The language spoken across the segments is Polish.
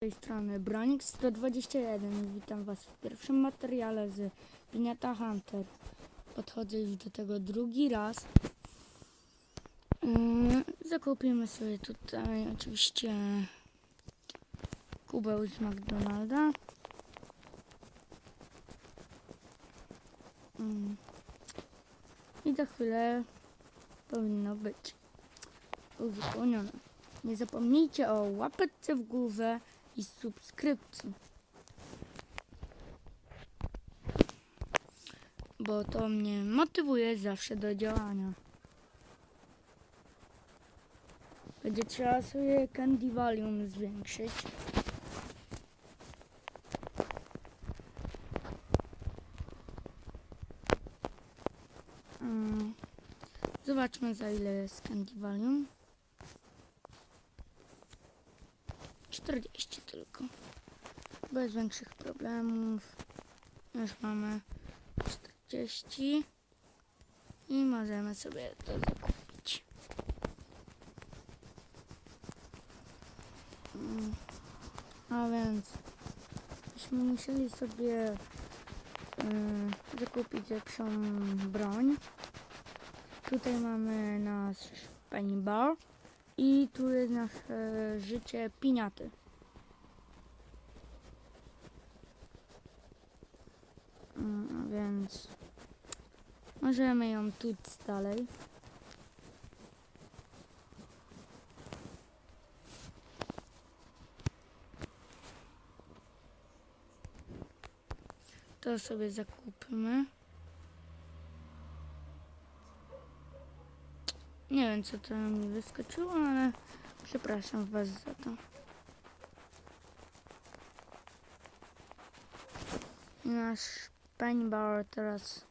tej strony Bronik 121 i witam was w pierwszym materiale z Piniata Hunter. Podchodzę już do tego drugi raz. Yy, zakupimy sobie tutaj oczywiście kubeł z McDonalda. Yy. I za chwilę powinno być uzupełnione. Nie zapomnijcie o łapeczce w górę i subskrypcji. Bo to mnie motywuje zawsze do działania. Będzie trzeba sobie Candy Volume zwiększyć. Mm. Zobaczmy za ile jest Candy Volume. 40 tylko. Bez większych problemów. Już mamy 40. I możemy sobie to zakupić. Mm, A więc byśmy musieli sobie y, zakupić lepszą broń. Tutaj mamy nasz Penny Bar. I tu jest nasze życie piniaty. Mm, a więc możemy ją tuć dalej. To sobie zakupimy. Nie wiem co to mi wyskoczyło, ale przepraszam Was za to. I Nasz pain bar teraz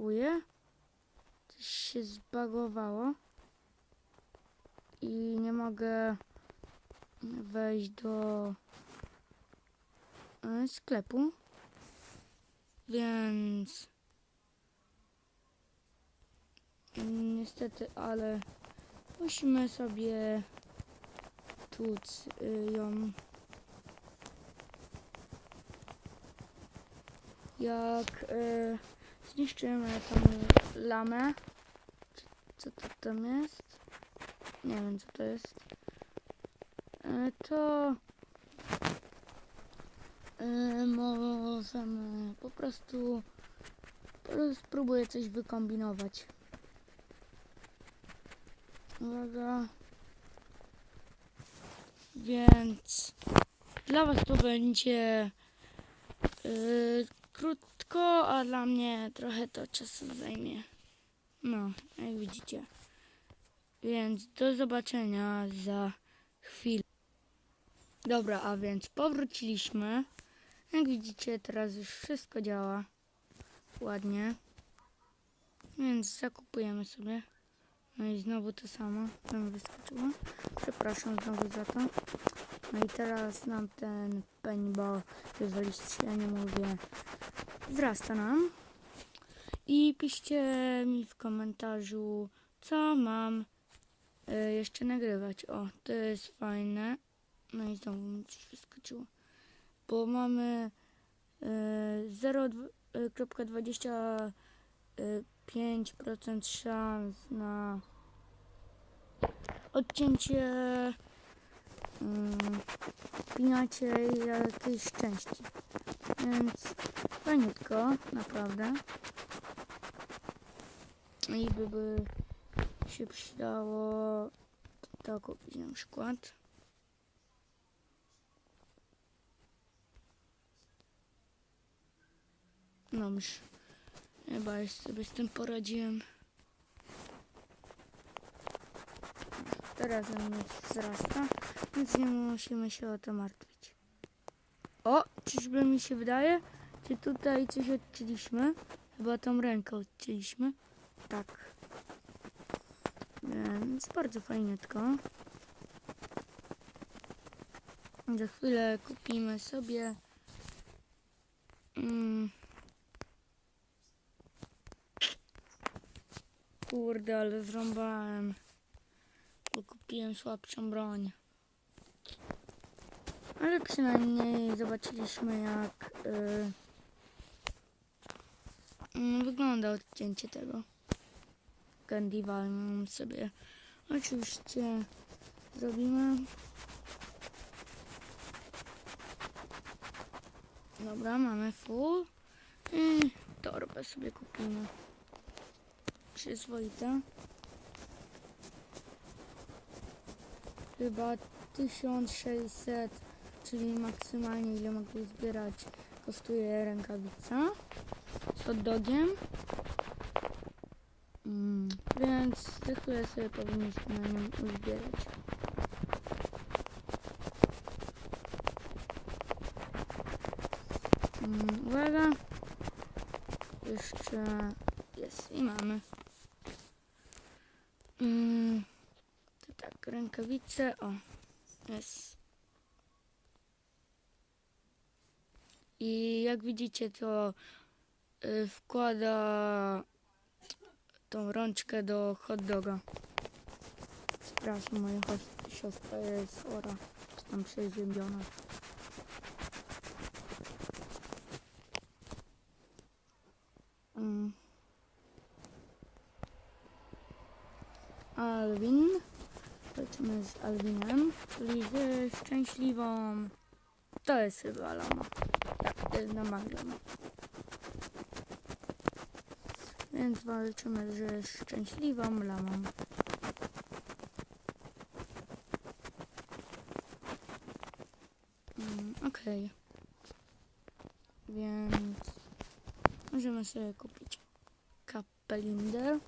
skakuje. Coś się zbagowało. I nie mogę wejść do e, sklepu. Więc Niestety, ale musimy sobie tłuc y, ją. Jak y, zniszczymy tą lamę, co to tam jest? Nie wiem co to jest. Y, to y, możemy po prostu spróbuję coś wykombinować. Uwaga. Więc dla Was to będzie yy, krótko, a dla mnie trochę to czasu zajmie. No, jak widzicie. Więc do zobaczenia za chwilę. Dobra, a więc powróciliśmy. Jak widzicie, teraz już wszystko działa ładnie. Więc zakupujemy sobie. No i znowu to samo nam wyskoczyło. Przepraszam znowu za to. No i teraz nam ten paintball, jeżeli nie mówię, wzrasta nam. I piszcie mi w komentarzu, co mam e, jeszcze nagrywać. O, to jest fajne. No i znowu mi coś wyskoczyło. Bo mamy e, 0,20 5% szans na odcięcie pinacie jakiejś części. Więc fajniutko, naprawdę. I by, by się przydało to kupić na przykład. No już chyba sobie z tym poradziłem. Nam nie wzrasta, więc nie musimy się o to martwić. O, czyżby mi się wydaje, czy tutaj coś odcięliśmy? Chyba tą rękę odcięliśmy. Tak. Więc bardzo fajniutko. Za chwilę kupimy sobie mm, Kurde, ale zrąbałem. Kupiłem słabszą broń. Ale przynajmniej zobaczyliśmy jak y, mm, wygląda odcięcie tego. Candyvalm sobie oczywiście zrobimy. Dobra, mamy full. I torbę sobie kupimy. Przyzwoite. Chyba 1600, czyli maksymalnie ile mogę zbierać, kosztuje rękawica z hot dogiem. Mm, więc chwilę sobie powinniśmy na nią uzbierać. Mm, uwaga. Jeszcze jest i mamy. Mm, tak, rękawice, o, jest. I jak widzicie, to y, wkłada tą rączkę do hot doga. Przepraszam, moja siostra jest czy tam przeziębiona. Mm. Alvin. Lecimy z Alvinem, czyli ze szczęśliwą. To jest chyba lama. Tak, to jest normalna lama. Więc walczymy ze szczęśliwą lamą. Mm, Okej. Więc możemy sobie kupić kapelinder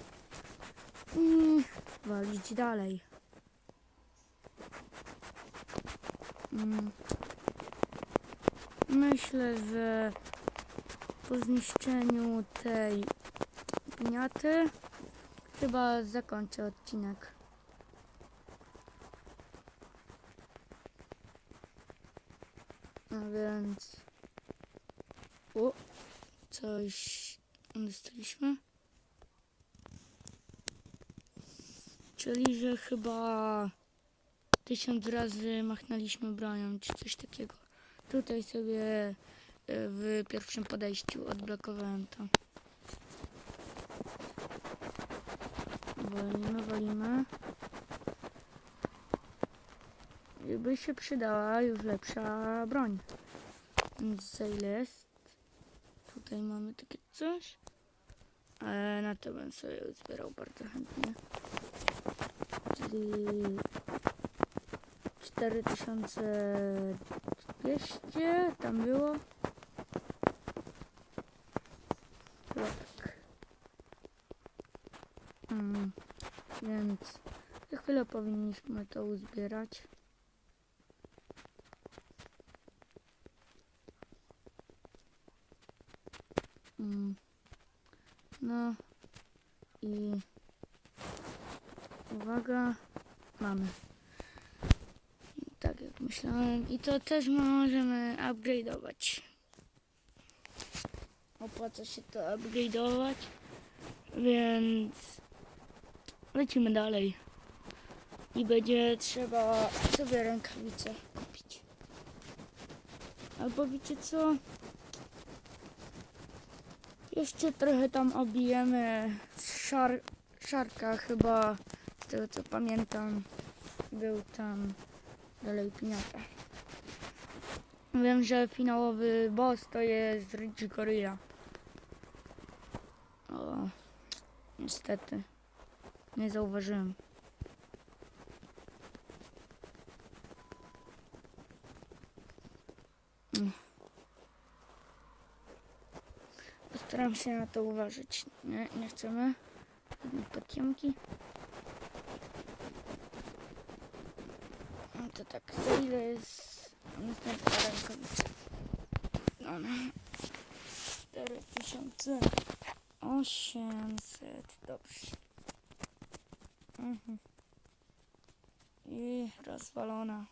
i walić dalej. Mm. Myślę, że po zniszczeniu tej piniaty chyba zakończę odcinek. A więc... O, coś dostaliśmy. Czyli, że chyba tysiąc razy machnęliśmy bronią, czy coś takiego. Tutaj sobie e, w pierwszym podejściu odblokowałem to. Walimy, walimy. I by się przydała już lepsza broń. Więc jest? Tutaj mamy takie coś. Ale na to bym sobie zbierał bardzo chętnie. Czyli 4200 tam było. Tak. Mm, więc za chwilę powinniśmy to uzbierać. Mm, no i uwaga, mamy. Myślałem. I to też możemy upgrade'ować. Opłaca się to upgrade'ować. Więc lecimy dalej. I będzie trzeba sobie rękawice kupić. Albo wiecie co? Jeszcze trochę tam obijemy szar szarka chyba, z tego co pamiętam, był tam dalej piniata. Wiem, że finałowy boss to jest Rich Gorilla. Niestety. Nie zauważyłem. Postaram się na to uważać. Nie, nie chcemy. Żadnej Potiemki. No to tak, za ile jest następna rękawica? No. 4800, dobrze. Mhm. I rozwalona.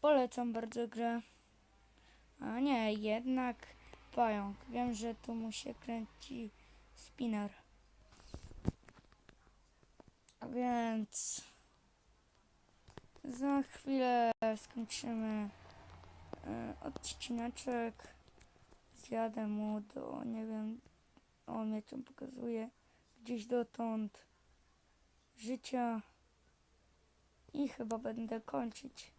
Polecam bardzo grę. A nie, jednak pająk. Wiem, że tu mu się kręci spinner. A więc za chwilę skończymy e, odcineczek. Zjadę mu do, nie wiem, on mnie tam pokazuje, gdzieś dotąd życia i chyba będę kończyć.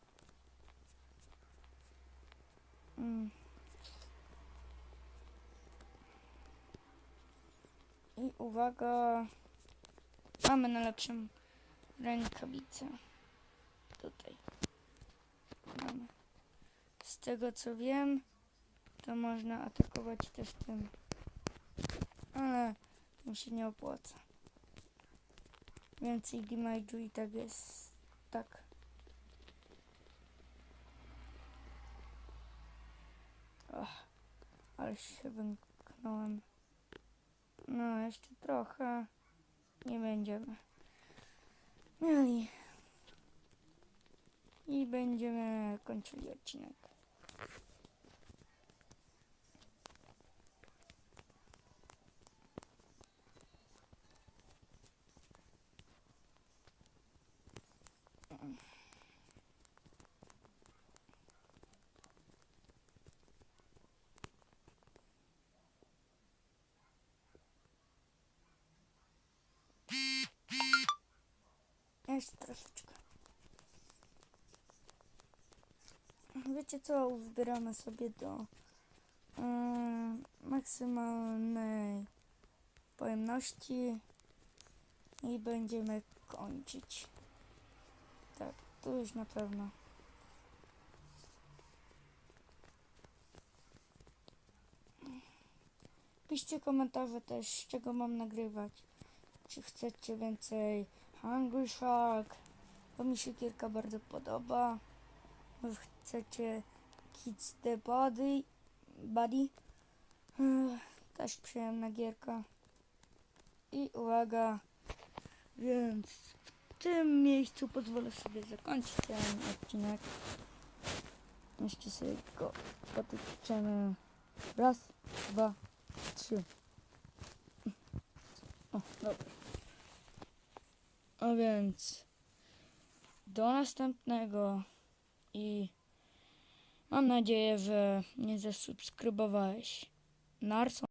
Mm. I uwaga, mamy najlepszą rękawicę. Tutaj. Z tego co wiem, to można atakować też tym, ale tym się nie opłaca. Więcej damage'u i tak jest tak. Och, ale się wymknąłem. No, jeszcze trochę. Nie będziemy mieli. I będziemy kończyli odcinek. Jeszcze troszeczkę. Wiecie co? Uzbieramy sobie do yy, maksymalnej pojemności i będziemy kończyć. Tak, tu już na pewno. Piszcie komentarze też, z czego mam nagrywać. Czy chcecie więcej Hungry Shark, bo mi się gierka bardzo podoba. Chcecie Kids the Body, Body. Też przyjemna gierka. I uwaga, więc w tym miejscu pozwolę sobie zakończyć ten odcinek. Jeszcze sobie go potyczemy. Raz, dwa, trzy. O, dobra. A więc do następnego i mam nadzieję, że nie zasubskrybowałeś. Narson.